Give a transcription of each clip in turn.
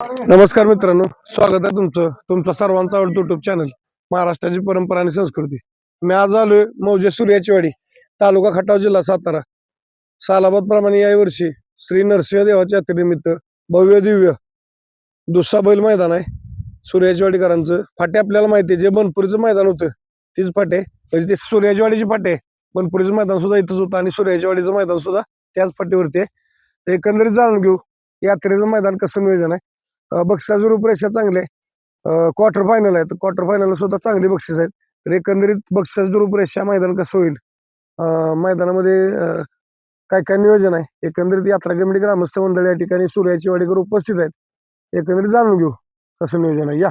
नमस्कार मित्रांनो स्वागत आहे तुमचं. तुमचा सर्वांचा आवडतो युट्यूब चॅनल महाराष्ट्राची परंपरा आणि संस्कृती. मी आज आलोय मौजे सूर्याचीवाडी तालुका खटाव जिल्हा सातारा. सालाबाद प्रमाणे या वर्षी श्री नरसिंह देवाच्या यात्रेनिमित्त भव्य दिव्य दुसरा बैल मैदान आहे. सूर्याचीवाडीकरांचं फाटे आपल्याला माहिती आहे. जे बनपुरीचं मैदान होतं तीच फाटे. म्हणजे ते सूर्याचीवाडीची फाटे. बनपुरीचं मैदान सुद्धा इथंच होतं आणि सूर्याचीवाडीचं मैदान सुद्धा त्याच फाटीवरती आहे. तर एकंदरीत जाणून घेऊ यात्रेचं मैदान कसं नियोजन आहे. बक्षिसाची रूपरेषा चांगली आहे. क्वार्टर फायनल आहे. तर क्वार्टर फायनल सुद्धा चांगली बक्षीस आहेत. तर एकंदरीत बक्षिसाची रूपरेषा मैदान कसं होईल? मैदानामध्ये काय काय नियोजन आहे? एकंदरीत यात्रा कमिटी ग्रामस्थ मंडळ या ठिकाणी सूर्याची वाडीकर उपस्थित आहेत. एकंदरीत जाणून घेऊ कसं नियोजन आहे. या.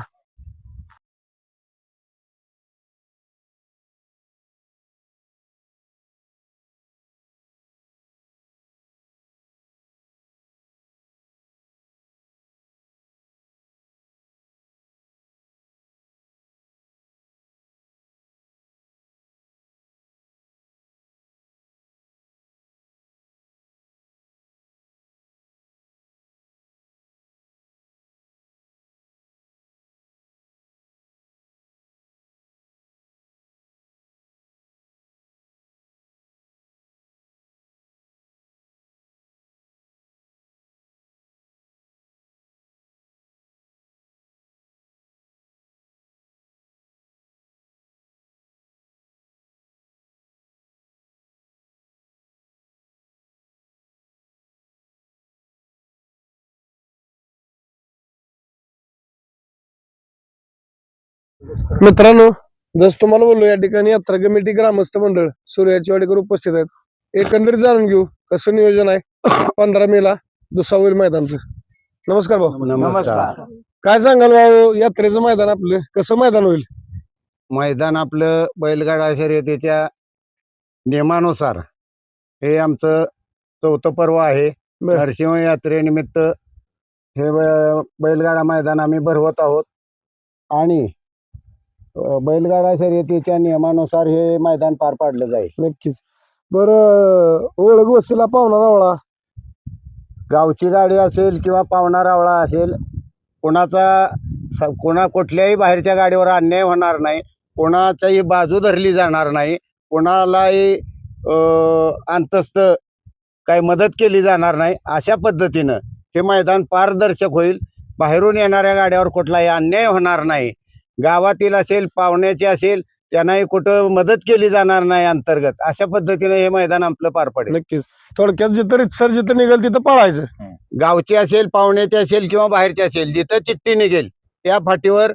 मित्रांनो जस तुम्हाला बोललो या ठिकाणी यात्रा कमिटी ग्रामस्थ मंडळ सूर्याची वाडीकर उपस्थित आहेत. एकंदरीत जाणून घेऊ कसं नियोजन आहे? पंधरा मेला दुसरा होईल मैदानचं. नमस्कार भाऊ. नमस्कार. काय सांगाल भाऊ यात्रेचं मैदान आपलं कसं मैदान होईल? मैदान आपलं बैलगाडा शर्यतीच्या नियमानुसार. हे आमचं चौथं पर्व आहे. बर. नरसिंह यात्रेनिमित्त हे ब- बैलगाडा मैदान आम्ही भरवत आहोत. आणि बैलगाडा शर्यतीच्या नियमानुसार हे मैदान पार पाडलं जाईल. नक्कीच. बरं ओळख वस्तीला पाहुणा रावळा गावची गाडी असेल किंवा पावणा रावळा असेल कोणाचा स- कोणा कुठल्याही बाहेरच्या गाडीवर अन्याय होणार नाही कोणाचाही बाजू धरली जाणार नाही कोणालाही अं, अंतस्त काही मदत केली जाणार नाही अशा पद्धतीनं हे मैदान पारदर्शक होईल. बाहेरून येणाऱ्या गाड्यावर कुठलाही अन्याय होणार नाही. गावातील असेल पाहुण्याचे असेल त्यांनाही कुठं मदत केली जाणार नाही अंतर्गत. अशा पद्धतीनं हे मैदान आपलं पार पडेल. नक्कीच. थोडक्यात जिथं रितसर जिथं निघेल तिथं पळायचं. गावची असेल पाहुण्याची असेल किंवा बाहेरची असेल जिथं चिठ्ठी निघेल त्या फाटीवर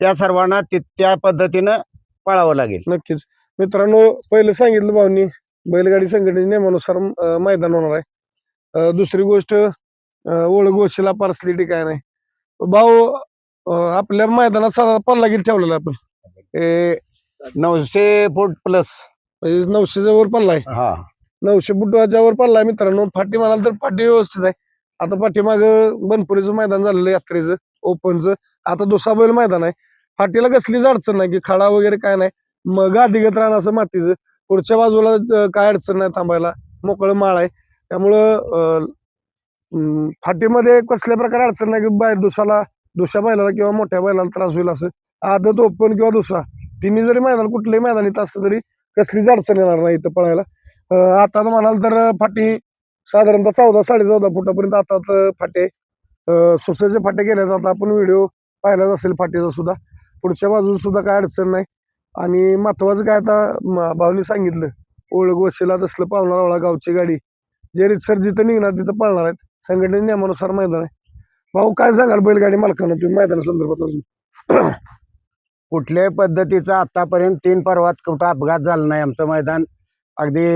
त्या सर्वांना ति- त्या पद्धतीनं पळावं लागेल. नक्कीच. मित्रांनो पहिलं सांगितलं भाऊनी बैलगाडी संघटनेच्या नियमानुसार अं, मैदान होणार आहे. अं, दुसरी गोष्ट अं, ओळख गोशीला पार्सलिटी काय नाही. भाऊ आपल्या मैदानात साधा पल्ला किती ठेवलेला आपण. हे नऊशे फूट प्लस म्हणजे नऊशेच्या वर पल्ला आहे. हा. नऊशे फुटाच्या वर पल्ला आहे मित्रांनो फाटी म्हणाल तर फाटी व्यवस्थित आहे. आता पाठीमाग बनपुरीचं मैदान झालेलं आहे यात्रेचं ओपनचं. आता दुसरा बैल मैदान आहे. फाटीला कसलीच अडचण नाही की खडा वगैरे काय नाही. मग गादीगत राहणं असं मातीचं. पुढच्या बाजूला काय अडचण नाही थांबायला. मोकळं माळ आहे. त्यामुळं अं, फाटीमध्ये कसल्या प्रकारे अडचण नाही की बाय दुसऱ्याला दुसऱ्या बैलाला किंवा मोठ्या बैलाला त्रास होईल असं. आदत ओपन किंवा दुसरा. तिन्ही जरी मैदान कुठल्याही मैदानीत असलं तरी कसलीच अडचण येणार नाही इथं पळायला. आता म्हणाल तर फाटी साधारणतः चौदा साडे चौदा फुटापर्यंत आता तर फाटे सोसायचे फाटे गेल्यात आता आपण व्हिडिओ पाहिलाच असेल फाटीचा सुद्धा. पुढच्या बाजूला सुद्धा काय अडचण नाही. आणि महत्वाचं काय आता भाऊनी सांगितलं. ओळख वशिला तसलं पावणार आवळा गावची गाडी. जे रितसर जिथं निघणार तिथं पळणार आहेत. संघटने नियमानुसार मैदान आहे. भाऊ काय सांगाल? बैलगाडी मालकांना तुम्ही मैदाना संदर्भात अजून? कुठल्याही पद्धतीचा आतापर्यंत तीन पर्वात कुठं अपघात झाला नाही. आमचं मैदान अगदी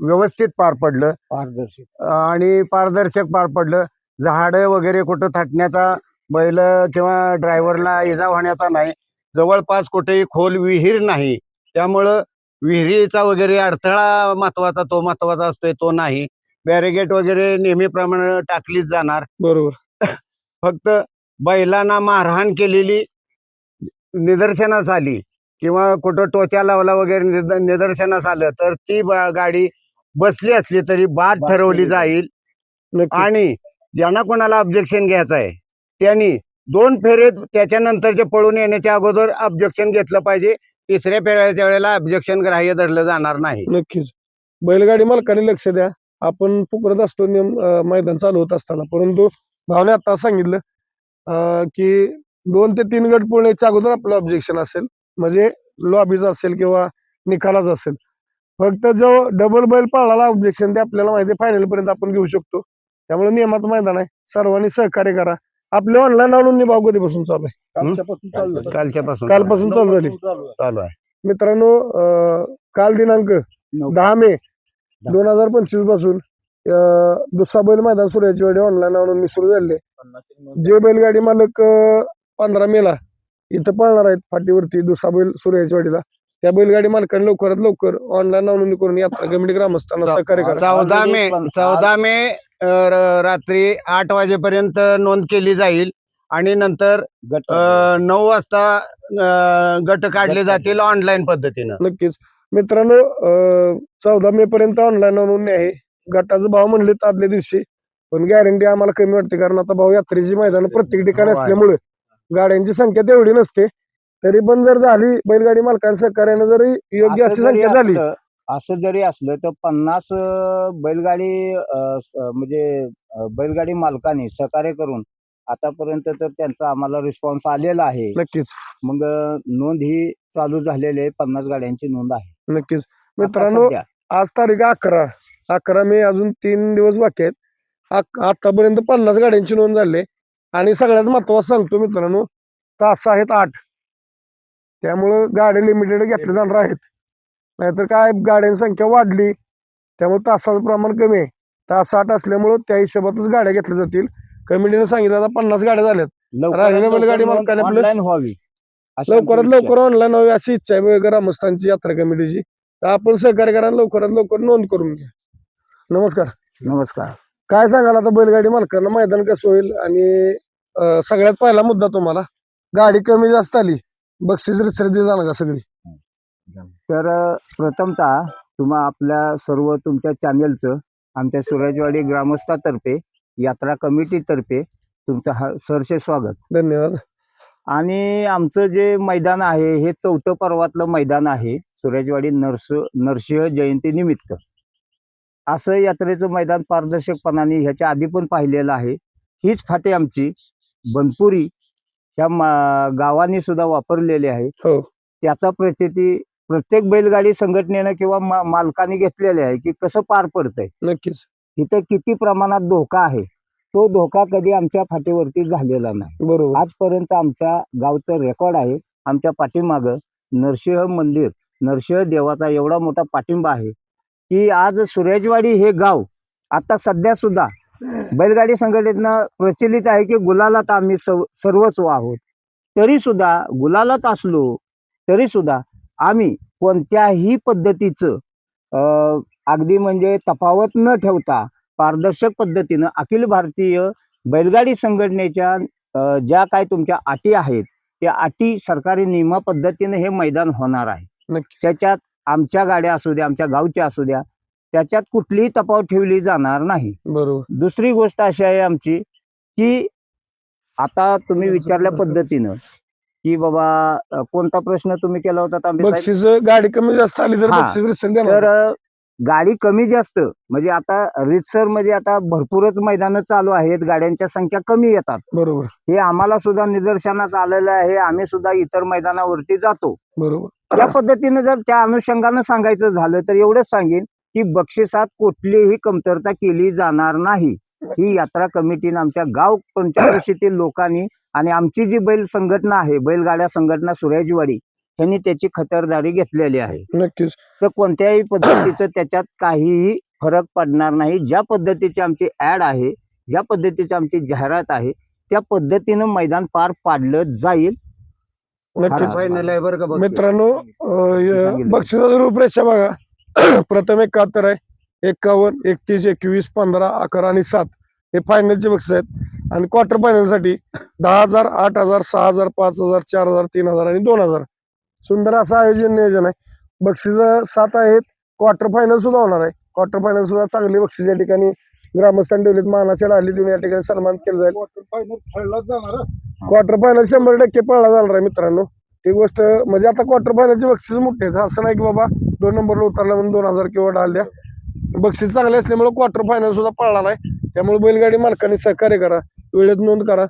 व्यवस्थित पार पडलं. पारदर्शक. आणि पारदर्शक पार पडलं. झाडं वगैरे कुठं थाटण्याचा बैल किंवा ड्रायव्हरला इजा होण्याचा नाही. जवळपास कुठेही खोल विहीर नाही. त्यामुळं विहिरीचा वगैरे अडथळा महत्त्वाचा तो महत्त्वाचा असतोय तो नाही. बॅरिगेट वगैरे नेहमीप्रमाणे टाकलीच जाणार. बरोबर. फक्त बैलांना मारहाण केलेली निदर्शनास आली किंवा कुठं टोचा लावला वगैरे निद- निदर्शनास आलं तर ती गाडी बसली असली तरी बाद ठरवली जाईल. आणि ज्यांना कोणाला ऑब्जेक्शन घ्यायचं आहे त्यांनी दोन फेरेत त्याच्यानंतरचे पळून येण्याच्या अगोदर ऑब्जेक्शन घेतलं पाहिजे. तिसऱ्या फेऱ्याच्या वेळेला ऑब्जेक्शन ग्राह्य धरलं जाणार नाही. नक्कीच. बैलगाडी मालकाने लक्ष द्या. आपण पुकारत असतो नियम मैदान चालू होत असताना. परंतु भावने आता सांगितलं अं, की दोन ते तीन गट पळण्याच्या अगोदर आपलं ऑब्जेक्शन असेल. म्हणजे लॉबीच असेल किंवा निकालाच असेल. फक्त जो डबल बैल पळाला ऑब्जेक्शन ते आपल्याला माहिती फायनल पर्यंत आपण घेऊ शकतो. त्यामुळे नियमाचं मैदान आहे. सर्वांनी सहकार्य करा. आपले ऑनलाईन आणून निभाव कधीपासून चालू आहे? कालच्यापासून कालपासून चालू झाली. चालू आहे. मित्रांनो काल दिनांक दहा मे दोन हजार पंचवीसपासून दुसरा बैल मैदान सुरू वेळी ऑनलाईन आणून सुरू झाले जे बैलगाडी मालक पंधरा मेला इथं पळणार आहेत फाटीवरती दुसरा बैल सुरू वाडीला त्या बैलगाडी मालकांनी लवकरात लवकर ऑनलाईन नोंदणी करून यात्रा कमिटी ग्रामस्थांना सहकार्य करा. चौदा मे चौदा मे रात्री आठ वाजेपर्यंत नोंद केली जाईल आणि नंतर नऊ वाजता गट काढले जातील ऑनलाईन पद्धतीनं. नक्कीच. मित्रांनो चौदा मे पर्यंत ऑनलाईन नोंदणी आहे. गटाचा भाव म्हणले तर आदल्या दिवशी. पण गॅरंटी आम्हाला कमी वाटते कारण आता भाऊ यात्रेची मैदान प्रत्येक ठिकाणी हो. असल्यामुळे गाड्यांची संख्या तेवढी नसते. तरी पण जर झाली बैलगाडी मालकांच्या सहकार्यानं जरी योग्य अशी संख्या झाली. असं जरी असलं तर पन्नास बैलगाडी म्हणजे बैलगाडी मालकांनी सहकार्य करून आतापर्यंत तर त्यांचा आम्हाला रिस्पॉन्स आलेला आहे. नक्कीच. मग नोंद ही चालू झालेली आहे. पन्नास गाड्यांची नोंद आहे. नक्कीच. मित्रांनो सध्या. आज तारीख अकरा. अकरा मे अजून तीन दिवस बाकी आहेत. आक- आतापर्यंत पन्नास गाड्यांची नोंद झाली आहे. आणि सगळ्यात महत्वाचं सांगतो मित्रांनो तास आहेत आठ. त्यामुळं गाड्या लिमिटेड घेतल्या जाणार आहेत. नाहीतर काय गाड्यांची संख्या वाढली. त्यामुळे तासाचं प्रमाण कमी आहे. तास आठ असल्यामुळं त्या हिशोबातच गाड्या घेतल्या जातील. कमिटीने सांगितलं आता पन्नास गाड्या झाल्यात. राहिलेल्या बैलगाडी मालकाने आपलं- ऑनलाईन व्हावी. लवकरात. लवकर ऑनलाईन व्हावी अशी इच्छा आहे. ग्रामस्थांची यात्रा कमिटीची. तर आपण सहकार्य करा लवकरात लवकर नोंद करून घ्या. नमस्कार. नमस्कार. काय सांगाल आता बैलगाडी मालकांना? मैदान कसं होईल? आणि सगळ्यात पहिला मुद्दा तुम्हाला गाडी कमी जास्त आली बक्षीस रिसर्दी जाणार का सगळी? तर प्रथमतः तुम्हा आपल्या सर्व तुमच्या चॅनेलचं आमच्या सुरजवाडी ग्रामस्थातर्फे यात्रा कमिटीतर्फे तुमचं हा सरसे स्वागत. धन्यवाद. आणि आमचं जे मैदान आहे हे चौथं पर्वातलं मैदान आहे सुरजवाडी नरस नरसिंह जयंती निमित्त. असं यात्रेचं मैदान पारदर्शकपणाने ह्याच्या आधी पण पाहिलेलं आहे. हीच फाटी आमची बनपुरी ह्या गावाने सुद्धा वापरलेली आहे. हो. त्याचा प्रचिती प्रत्येक बैलगाडी संघटनेनं किंवा मा- मालकाने घेतलेले आहे की कसं पार पडतंय. नक्कीच. इथं किती प्रमाणात धोका आहे तो धोका कधी आमच्या फाटीवरती झालेला नाही. बरोबर. आजपर्यंत आमच्या गावचं रेकॉर्ड आहे. आमच्या पाठीमागं नरसिंह मंदिर नरसिंह देवाचा एवढा मोठा पाठिंबा आहे की आज सुरेजवाडी हे गाव आता सध्या सुद्धा बैलगाडी संघटनेनं प्रचलित आहे की गुलालात आम्ही सर्वस्व आहोत. तरी सुद्धा गुलालात असलो तरी सुद्धा आम्ही कोणत्याही पद्धतीचं अगदी म्हणजे तफावत न ठेवता पारदर्शक पद्धतीनं अखिल भारतीय बैलगाडी संघटनेच्या ज्या काय तुमच्या अटी आहेत त्या अटी सरकारी नियमा पद्धतीने हे मैदान होणार आहे. त्याच्यात आमच्या गाड्या असू द्या आमच्या गावच्या असू द्या त्याच्यात कुठलीही तफावत ठेवली जाणार नाही. बरोबर. दुसरी गोष्ट अशी आहे आमची की आता तुम्ही विचारल्या पद्धतीनं की बाबा कोणता प्रश्न तुम्ही केला होता? गाडी कमी जास्त आली तर गाडी कमी जास्त म्हणजे आता रितसर म्हणजे आता भरपूरच मैदानं चालू आहेत गाड्यांच्या संख्या कमी येतात. बरोबर. हे आम्हाला सुद्धा निदर्शनास आलेलं आहे आम्ही सुद्धा इतर मैदानावरती जातो. बरोबर. त्या पद्धतीने जर त्या अनुषंगानं सांगायचं झालं तर एवढंच सांगेन की बक्षिसात कुठलीही कमतरता केली जाणार नाही. ही यात्रा कमिटीनं आमच्या गाव पंचकृषीतील लोकांनी आणि आमची जी बैल संघटना आहे बैलगाड्या संघटना सुरेजवाडी यांनी त्याची खतरदारी घेतलेली आहे. नक्कीच. तर कोणत्याही पद्धतीचं त्याच्यात काहीही फरक पडणार नाही. ज्या पद्धतीची आमची ऍड आहे ज्या पद्धतीची आमची जाहिरात आहे त्या पद्धतीनं मैदान पार पाडलं जाईल. नक्कीच. फायनल आहे बरं का बक्षीस? मित्रांनो. बक्षिसाची रूपरेषा बघा. प्रथम एकाहत्तर आहे. एक्कावन्न एकतीस एकवीस पंधरा अकरा आणि सात हे फायनलचे बक्षीस आहेत. आणि क्वार्टर फायनलसाठी दहा हजार आठ हजार सहा हजार पाच हजार चार हजार तीन हजार आणि दोन हजार. सुंदर असं आयोजन नियोजन आहे. बक्षीस सात आहेत. क्वार्टर फायनल सुद्धा होणार आहे. क्वार्टर फायनल सुद्धा चांगली बक्षीस या ठिकाणी ग्रामस्थांनी ठेवलेत मानाच्या डाली देऊन या ठिकाणी सन्मान केलं जाईल. खेळला जाणार क्वार्टर फायनल शंभर टक्के पळला जाणार आहे मित्रांनो. ती गोष्ट म्हणजे आता क्वार्टर फायनलची बक्षीस मोठे आहेत. असं नाही की बाबा दोन नंबरला उतरला म्हणून दोन हजार किंवा डाल द्या बक्षीस चांगले असल्यामुळे क्वार्टर फायनल सुद्धा पळला नाही त्यामुळे बैलगाडी मालकांनी सहकार्य करा. वेळेत नोंद करा.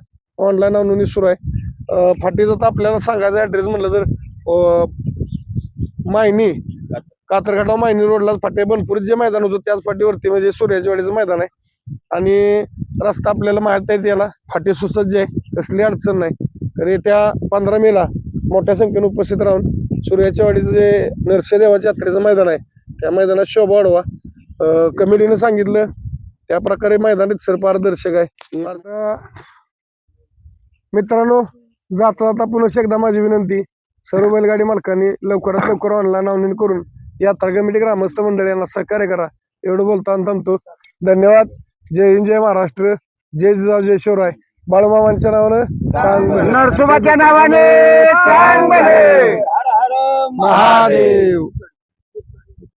ऑनलाईन नोंदणी सुरू आहे. फाटीचा तर आपल्याला सांगायचा ऍड्रेस म्हटलं तर मायनी कातरखाटा मायनी रोडला फाटे बनपूर जे मैदान होतं त्याच फाटीवरती म्हणजे सूर्याजवाडीचं मैदान आहे. आणि रस्ता आपल्याला माहीत आहे त्याला फाटी सुसज्ज आहे कसली अडचण नाही. तर येत्या पंधरा मेला मोठ्या संख्येने उपस्थित राहून सूर्याच्या वाडीचं जे नरसिंहदेवाच्या यात्रेचं मैदान आहे त्या मैदानात शोभा वाढवा. कमिटीनं सांगितलं त्या प्रकारे मैदान सर पारदर्शक आहे. मित्रांनो जाता जाता पुन्हा एकदा माझी विनंती सर्व बैलगाडी मालकांनी लवकरात लवकर ऑनलाईन नोंदणी करून यात्रा कमिटी ग्रामस्थ मंडळ यांना सहकार्य करा एवढं बोलताना थांबतो धन्यवाद जय हिंद जय महाराष्ट्र जय जिजाऊ जय शिवराय बाळूमामांच्या नावानं सांग. नरसोबाच्या नावाने सांग. महादेव